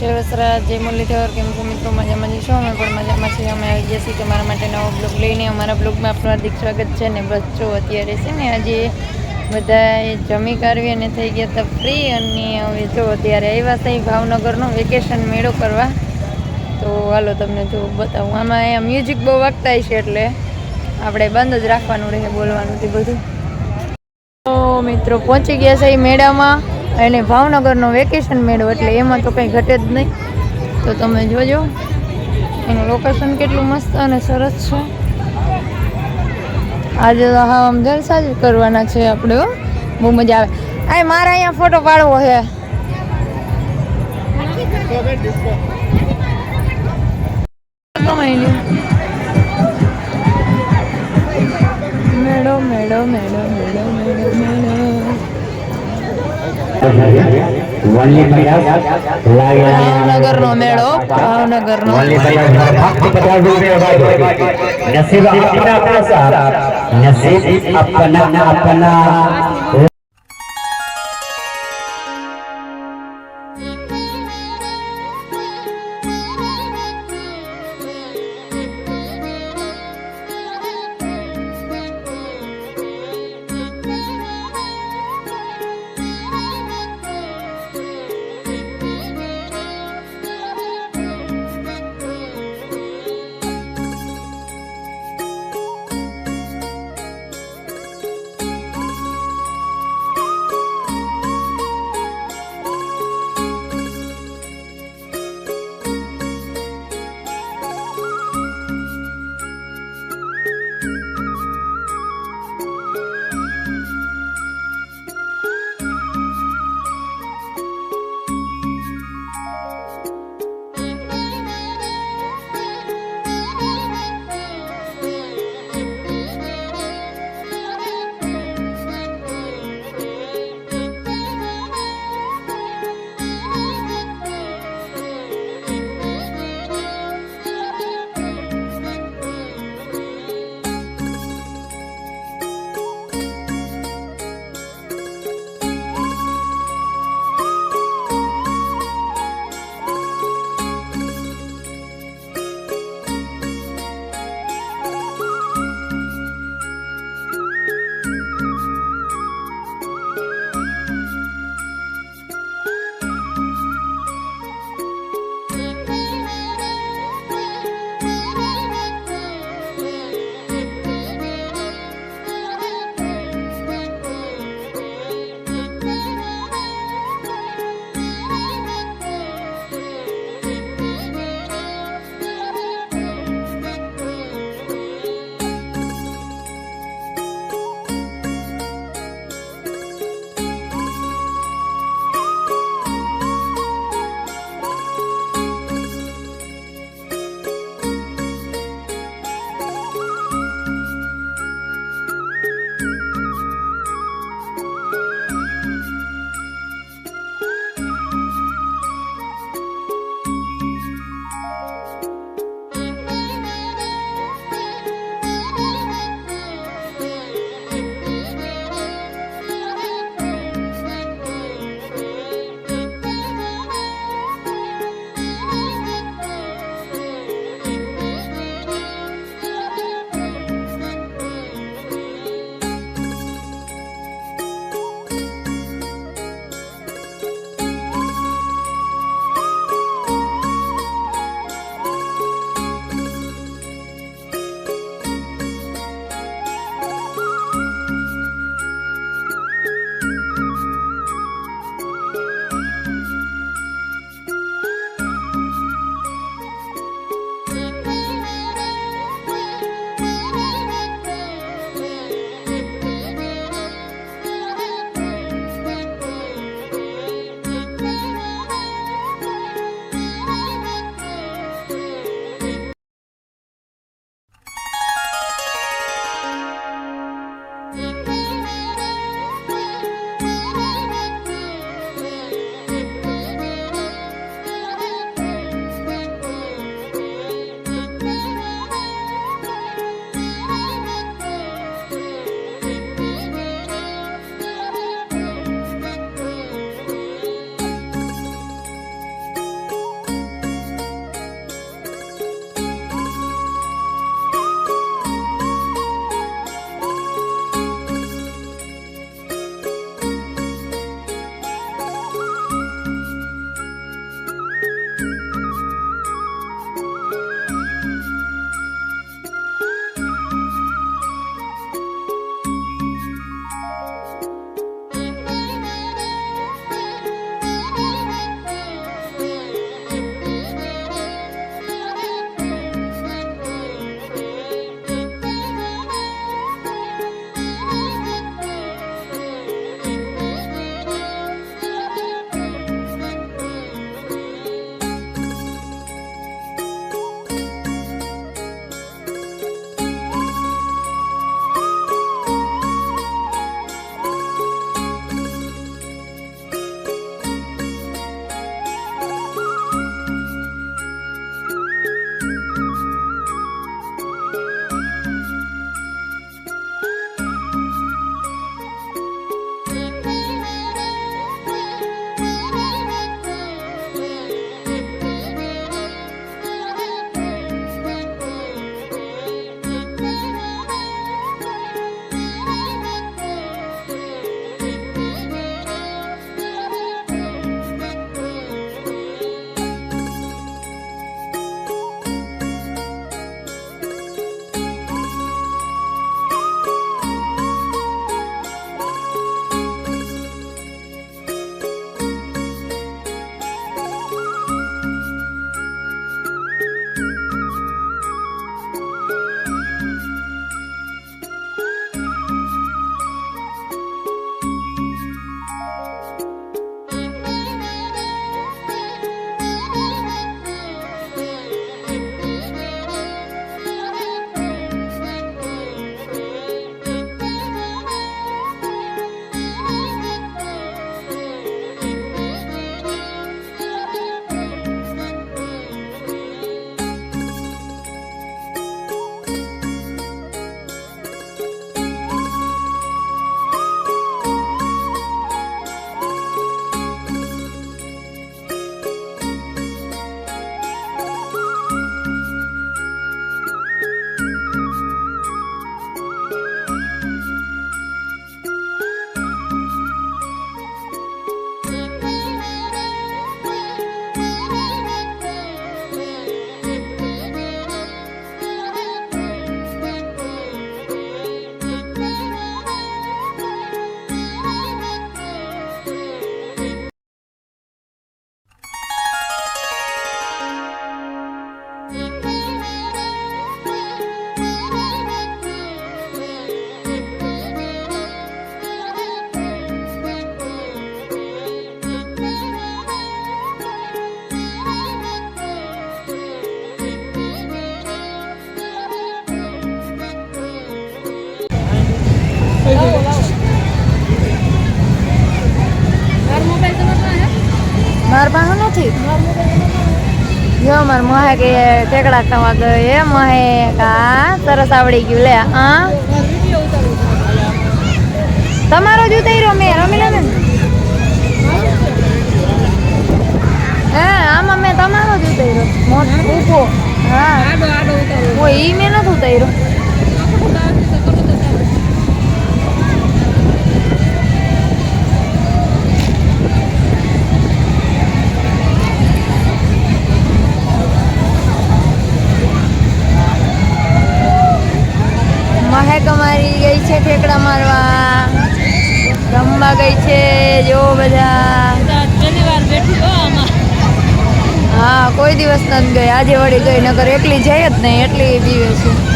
જય વસરા જય મુરલીધર કેમ છો મિત્રો મજામાં જઈશું અમે પણ મજામાં છીએ. અમે આવી ગયા છીએ તમારા માટે નવો બ્લોગ લઈને. અમારા બ્લોગમાં આપનું હાર્દિક સ્વાગત છે ને બસ જો અત્યારે છે ને આજે બધાએ જમી કાઢવી અને થઈ ગયા હતા ફ્રી અને હવે જો અત્યારે આવ્યા છે ભાવનગરનો વેકેશન મેળો કરવા. તો હાલો તમને જો બતાવું. આમાં અહીંયા મ્યુઝિક બહુ વાગતા છે એટલે આપણે બંધ જ રાખવાનું રહે બોલવાનું તે બધું. તો મિત્રો પહોંચી ગયા છે એ મેળામાં. અને ભાવનગરનો વેકેશન મેળો એટલે એમાં તો કંઈ ઘટે જ નહીં. તો તમે જોજો, એનું લોકેશન કેટલું મસ્ત અને સરસ છે. આજે હા, આમ જલસા જ કરવાના છે આપણે બહુ મજા આવે. આ મારે અહીંયા ફોટો પાડવો છે. મેળો મેળો મેળો મેળો મેળો. મેળો નસીબ આપના આપના નસીબ આપના આપના જો માર મહે કે ઠેકડા ખાવા ગયો એ મોહે કા સરસ આવડી ગયું લે હા. તમારો જ ઉતાર્યો મેં રમી લે ને હે આમાં મેં તમારો જ ઉતાર્યો. મોટો ઊભો હા. ઓ ઈ મેં નથી ઉતાર્યો. રમવા ગઈ છે જો બધા. હા કોઈ દિવસ નથી ગઈ. આજે વળી ગઈ નગર એકલી જાય જ નહીં એટલી બીવે છે.